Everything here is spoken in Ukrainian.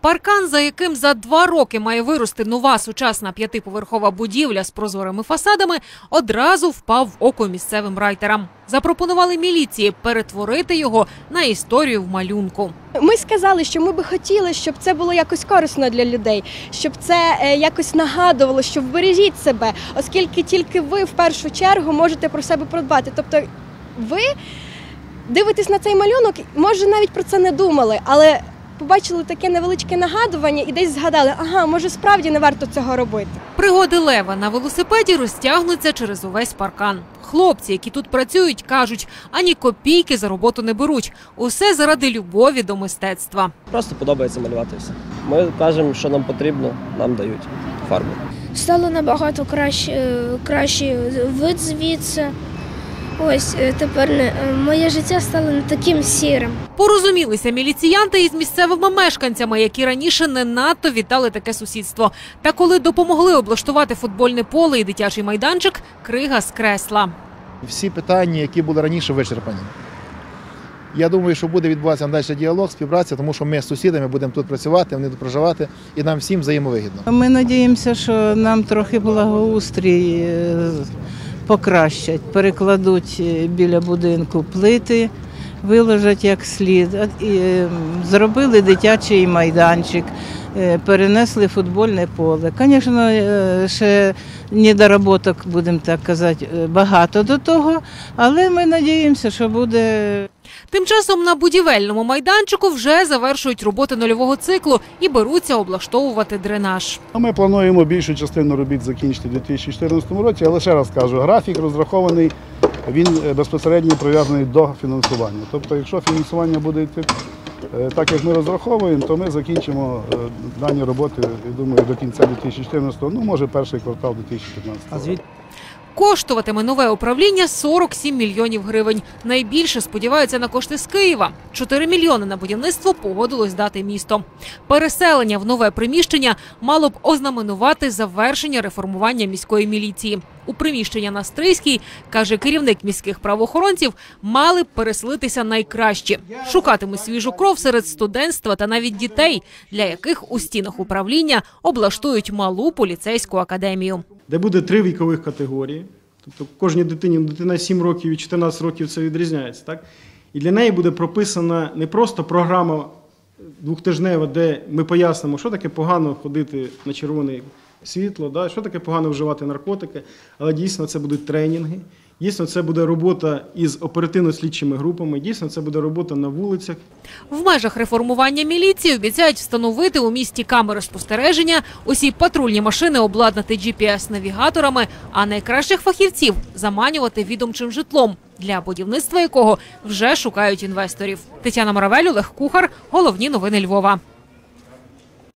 Паркан, за яким за два роки має вирости нова сучасна п'ятиповерхова будівля з прозорими фасадами, одразу впав в око місцевим райтерам. Запропонували міліції перетворити його на історію в малюнку. Ми сказали, що ми би хотіли, щоб це було якось корисно для людей, щоб це е, якось нагадувало, що вбережіть себе, оскільки тільки ви в першу чергу можете про себе подбати. Тобто, ви дивитесь на цей малюнок, може навіть про це не думали, але побачили таке невеличке нагадування і десь згадали, ага, може справді не варто цього робити. Пригоди Лева на велосипеді розтягнуться через увесь паркан. Хлопці, які тут працюють, кажуть, ані копійки за роботу не беруть. Усе заради любові до мистецтва. Просто подобається малювати все. Ми кажемо, що нам потрібно, нам дають фарбу. стало набагато краще, е, кращий вид звідси. Ось е, тепер не- е, моє життя стало не таким сірим. Порозумілися міліціянти із місцевими мешканцями, які раніше не надто вітали таке сусідство. Та коли допомогли облаштувати футбольне поле і дитячий майданчик, крига скресла. всі питання, які були раніше вичерпані. Я думаю, що буде відбуватися далі діалог, співпраця, тому що ми з сусідами будемо тут працювати, вони тут проживати, і нам всім взаємовигідно. Ми надіємося, що нам трохи благоустрій е, покращать, перекладуть е, біля будинку плити, виложать як слід, і, е, зробили дитячий майданчик, перенесли футбольне поле. Звісно, е, ще недоработок, будемо так казати, е, багато до того, але ми надіємося, що буде Тим часом на будівельному майданчику вже завершують роботи нульового циклу і беруться облаштовувати дренаж. Ми плануємо більшу частину робіт закінчити у 2014 році, але ще раз кажу, графік розрахований, він е, безпосередньо прив'язаний до фінансування. Тобто, якщо фінансування буде йти е, так, як ми розраховуємо, то ми закінчимо е, дані роботи, я думаю, до кінця 2014, ну може перший квартал 2015 року. Коштуватиме нове управління 47 мільйонів гривень. Найбільше сподіваються на кошти з Києва. 4 мільйони на будівництво погодилось дати місто. Переселення в нове приміщення мало б ознаменувати завершення реформування міської міліції. У приміщення на Стрийській, каже керівник міських правоохоронців, мали б переселитися найкращі. Шукатимуть свіжу кров серед студентства та навіть дітей, для яких у стінах управління облаштують малу поліцейську академію. де буде три вікових категорії. Тобто кожній дитині, ну, дитина 7 років і 14 років це відрізняється. Так? І для неї буде прописана не просто програма двохтижнева, де ми пояснимо, що таке погано ходити на червоне світло, да? що таке погано вживати наркотики, але дійсно це будуть тренінги. Дійсно, це буде робота із оперативно-слідчими групами. Дійсно, це буде робота на вулицях. В межах реформування міліції обіцяють встановити у місті камери спостереження, усі патрульні машини обладнати GPS-навігаторами, а найкращих фахівців заманювати відомчим житлом, для будівництва якого вже шукають інвесторів. Тетяна Моравель, Олег Кухар. Головні новини Львова.